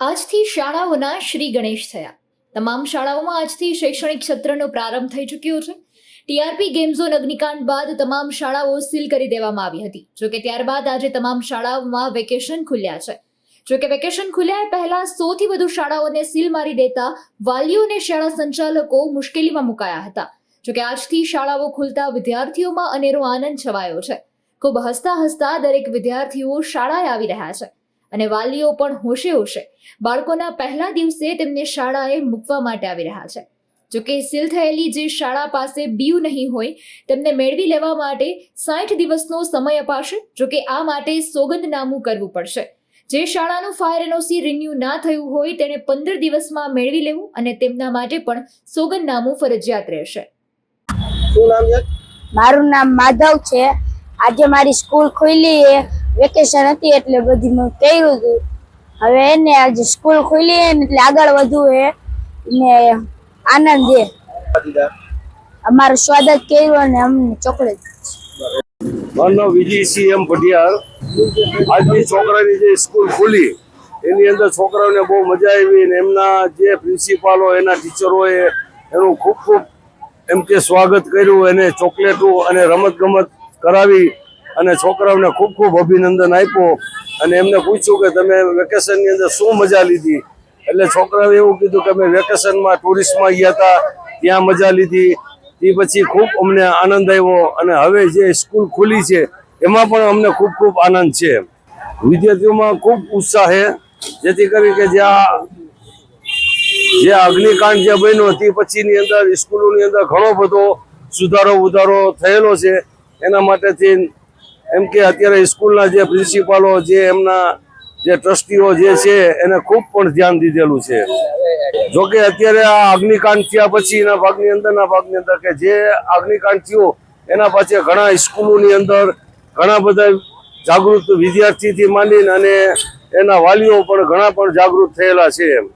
આજથી શાળાઓના શ્રી ગણેશ થયા. તમામ શાળાઓમાં આજથી શૈક્ષણિક સત્રનો પ્રારંભ થઈ ચૂક્યો છે. ટીઆરપી ગેમ ઝોન અગ્નિકાંડ બાદ તમામ શાળાઓ સીલ કરી દેવામાં આવી હતી. જોકે ત્યારબાદ આજે તમામ શાળાઓમાં વેકેશન ખુલ્યા છે. જોકે વેકેશન ખુલ્યા પહેલા સૌથી વધુ શાળાઓને સીલ મારી દેતા વાલીઓ અને શાળા સંચાલકો મુશ્કેલીમાં મુકાયા હતા. જોકે આજથી શાળાઓ ખુલતા વિદ્યાર્થીઓમાં અનેરો આનંદ છવાયો છે. ખૂબ હસતા હસતા દરેક વિદ્યાર્થીઓ શાળાએ આવી રહ્યા છે. અને વાલીઓ પણ હોશે હોશે. બાળકોના પહેલા દિવસે તેમને શાળાએ મૂકવા માટે આવી રહ્યા છે. જોકે સીલ થયેલી જે શાળા પાસે બીયુ નહીં હોય તેમને મેળવી લેવા માટે સાઠ દિવસનો સમય અપાશે. જોકે આ માટે સોગંદનામું કરવું પડશે. જે શાળાનું ફાયર એનઓસી રિન્યુ ના થયું હોય તેને પંદર દિવસમાં મેળવી લેવું અને તેમના માટે પણ સોગંદનામું ફરજિયાત રહેશે. મારું નામ માધવ છે. આજે મારી સ્કૂલ ખુલી છે. વેકેશન હતી એટલે બધી મેં કહ્યું હતું. હવે એને આજે સ્કૂલ ખુલી ને એટલે આગળ વધવું એ ને આનંદ એ અમારું સ્વાગત કર્યું અને અમને ચોકલેટ. મારું નામ વિજયસિંહ એમ ભટિયાર આજની છોકરાની જે સ્કૂલ ખુલી એની અંદર છોકરાઓને બહુ મજા આવી અને એમના જે પ્રિન્સિપાલો એના ટીચરોએ એનું ખૂબ ખૂબ એમ કે સ્વાગત કર્યું એને ચોકલેટો અને રમત ગમત કરાવી. અને છોકરાઓને ખૂબ ખૂબ અભિનંદન આપ્યો. અને એમને પૂછ્યું કે તમે વેકેશનની અંદર શું મજા લીધી? એટલે છોકરાઓએ એવું કીધું કે અમે વેકેશનમાં ટુરિસ્ટમાં ગયા હતા, ત્યાં મજા લીધી. તે પછી ખૂબ અમને આનંદ આવ્યો અને હવે જે સ્કૂલ ખુલી છે, એમાં પણ અમને ખૂબ ખૂબ આનંદ છે. વિદ્યાર્થીઓમાં ખૂબ ઉત્સાહ છે. જેથી કરી કે જ્યાં જે અગ્નિકાંડ જે બન્યો, તે પછીની અંદર સ્કૂલોની અંદર ઘણો બધો સુધારો ઉધારો થયેલો છે. એના માટેથી એમ કે અત્યારે સ્કૂલના જે પ્રિન્સિપાલો, જે એમના જે ટ્રસ્ટીઓ જે છે, એને ખૂબ પણ ધ્યાન દીધેલું છે. જોકે અત્યારે આ અગ્નિકાંડ થયા પછીના ભાગની અંદરના ભાગની અંદર કે જે અગ્નિકાંડ થયો, એના પાછળ ઘણા સ્કૂલોની અંદર ઘણા બધા જાગૃત વિદ્યાર્થીથી માંડીને અને એના વાલીઓ પણ ઘણા પણ જાગૃત થયેલા છે એમ.